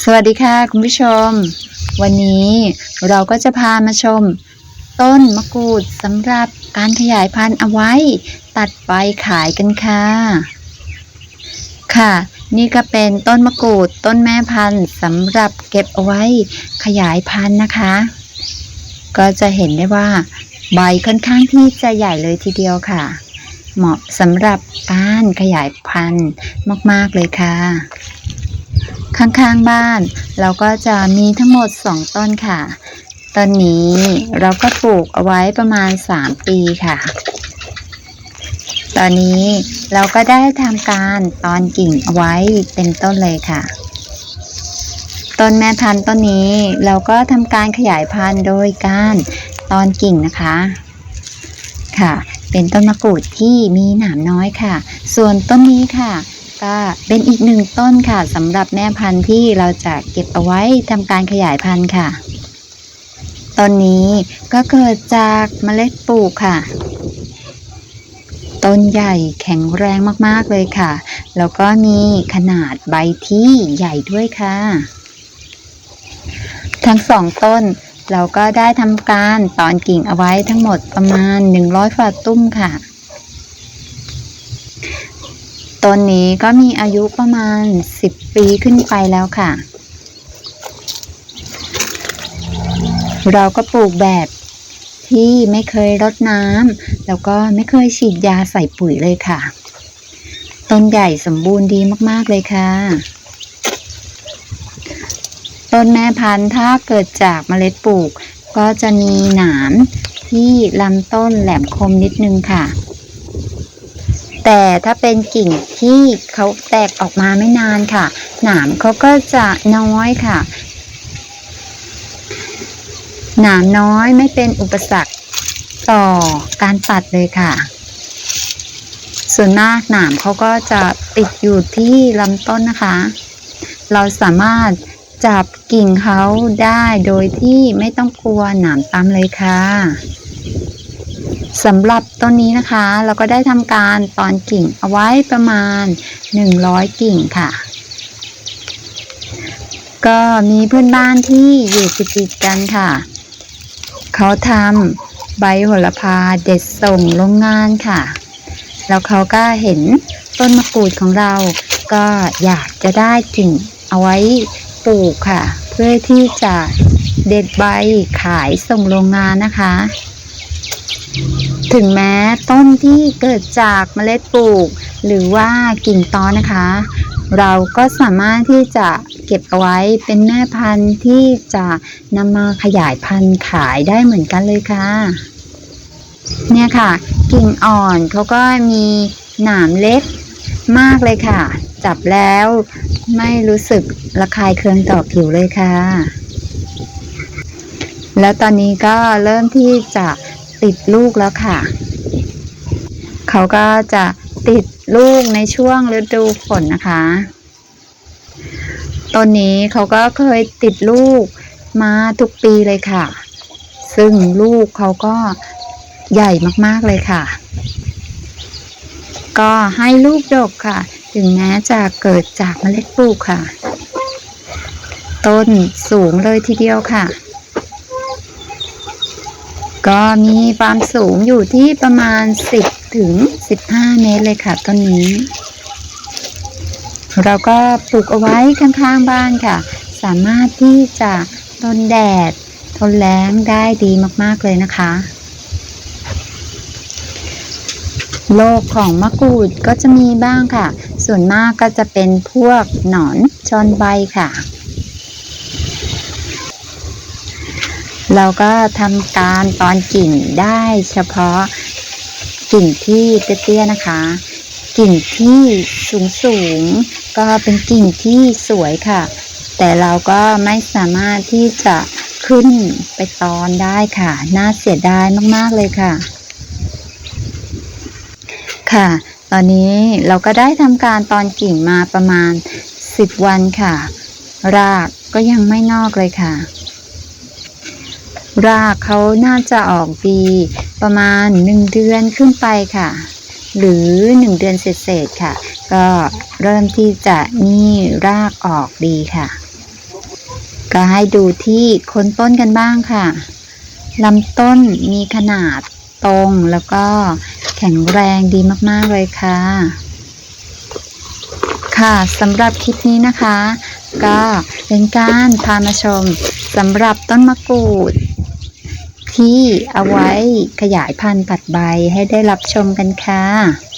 สวัสดีค่ะคุณผู้ชม วันนี้เราก็จะพามาชม ต้นมะกรูดสำหรับการขยายพันธุ์เอาไว้ ตัดใบขายกันค่ะ ค่ะ นี่ก็เป็นต้นมะกรูดต้นแม่พันธุ์สำหรับเก็บเอาไว้ขยายพันธุ์นะคะ ก็จะเห็นได้ว่า ใบค่อนข้างที่จะใหญ่เลยทีเดียวค่ะ เหมาะสำหรับการขยายพันธุ์มาก ๆ เลยค่ะ ข้างๆบ้าน เราก็จะมีทั้งหมด 2 ต้นค่ะ ต้นนี้เราก็ปลูกเอาไว้ประมาณ 3 ปีค่ะ ตอนนี้เราก็ได้ทำการตอนกิ่งเอาไว้เป็นต้นเลยค่ะ ต้นแม่พันธุ์ต้นนี้เราก็ทำการขยายพันธุ์โดยการตอนกิ่งนะคะค่ะ เป็นต้นมะกรูดที่มีหนามน้อยค่ะ ส่วนต้นนี้ค่ะ ก็เป็นอีกหนึ่งต้นค่ะสำหรับแม่พันธุ์ที่เราจะเก็บเอาไว้ทำการขยายพันธุ์ค่ะ ต้นนี้ก็เกิดจากเมล็ดปลูกค่ะ ต้นใหญ่แข็งแรงมากๆเลยค่ะ แล้วก็มีขนาดใบที่ใหญ่ด้วยค่ะ ทั้งสองต้นเราก็ได้ทำการตอนกิ่งเอาไว้ทั้งหมดประมาณ 100ฝ่าตุ้มค่ะ ต้นนี้ก็มีอายุประมาณ 10 ปีขึ้นไปแล้วค่ะ เราก็ปลูกแบบที่ไม่เคยรดน้ำแล้วก็ไม่เคยฉีดยาใส่ปุ๋ยเลยค่ะ ต้นใหญ่สมบูรณ์ดีมากๆเลยค่ะ ต้นแม่พันธุ์ถ้าเกิดจากเมล็ดปลูก ก็จะมีหนามที่ลำต้นแหลมคมนิดนึงค่ะ แต่ถ้าเป็นกิ่งที่เขาแตกออกมาไม่นานค่ะ หนามเขาก็จะน้อยค่ะ หนามน้อยไม่เป็นอุปสรรคต่อการตัดเลยค่ะ ส่วนมากหนามเขาก็จะติดอยู่ที่ลำต้นนะคะ เราสามารถจับกิ่งเขาได้โดยที่ไม่ต้องกลัวหนามตามเลยค่ะ สำหรับต้นนี้นะคะ เราก็ได้ทำการตอนกิ่งเอาไว้ประมาณ 100 กิ่งค่ะ ก็มีเพื่อนบ้านที่อยู่ติดๆกันค่ะ เขาทำใบโหระพาเด็ดส่งโรงงานค่ะ แล้วเขาก็เห็นต้นมะกรูดของเรา ก็อยากจะได้กิ่งเอาไว้ปลูกค่ะ เพื่อที่จะเด็ดใบขายส่งโรงงานนะคะ ถึงแม้ต้นที่เกิดจากเมล็ดปลูก หรือว่ากิ่งตอนนะคะ เราก็สามารถที่จะเก็บเอาไว้เป็นแม่พันธุ์ที่จะนำมาขยายพันธุ์ขายได้เหมือนกันเลยค่ะ เนี่ยค่ะ กิ่งอ่อนเขาก็มีหนามเล็กมากเลยค่ะ จับแล้วไม่รู้สึกระคายเคืองต่อผิวเลยค่ะ แล้วตอนนี้ก็เริ่มที่จะ ติดลูกแล้วค่ะ เขาก็จะติดลูกในช่วงฤดูฝนนะคะต้นนี้เขาก็เคยติดลูกมาทุกปีเลยค่ะ ซึ่งลูกเขาก็ใหญ่มากๆเลยค่ะ ก็ให้ลูกดกค่ะ ถึงแม้จะเกิดจากเมล็ดปลูกค่ะ ต้นสูงเลยทีเดียวค่ะ ก็มีความสูงอยู่ที่ประมาณ 10 ถึง 15 เมตรเลยค่ะต้นนี้ เราก็ปลูกเอาไว้ข้างๆบ้านค่ะ สามารถที่จะทนแดด ทนแล้งได้ดีมากๆเลยนะคะ โรคของมะกรูดก็จะมีบ้างค่ะ ส่วนมากก็จะเป็นพวกหนอนชอนใบค่ะ เราก็ทำการตอนกิ่งได้เฉพาะกิ่งที่เตี้ยๆนะคะ กิ่งที่สูงสูงๆก็เป็นกิ่งที่สวยค่ะ แต่เราก็ไม่สามารถที่จะขึ้นไปตอนได้ค่ะ น่าเสียดายมากๆเลยค่ะ ค่ะ ตอนนี้เราก็ได้ทำการตอนกิ่งมาประมาณ 10 วันค่ะ รากก็ยังไม่งอกเลยค่ะ รากเขาน่าจะออกดีประมาณ 1 เดือนขึ้นไปค่ะ หรือ 1 เดือนเศษๆค่ะ ก็เริ่มที่จะมีรากออกดีค่ะ ก็ให้ดูที่คนต้นกันบ้างค่ะลำต้นมีขนาดตรงแล้วก็แข็งแรงดีมาก ๆ เลยค่ะ ค่ะสำหรับคลิปนี้นะคะ ก็เป็นการพามาชมสำหรับต้นมะกรูด ที่เอาไว้ขยายพันธุ์ตัดใบให้ได้รับชมกันค่ะ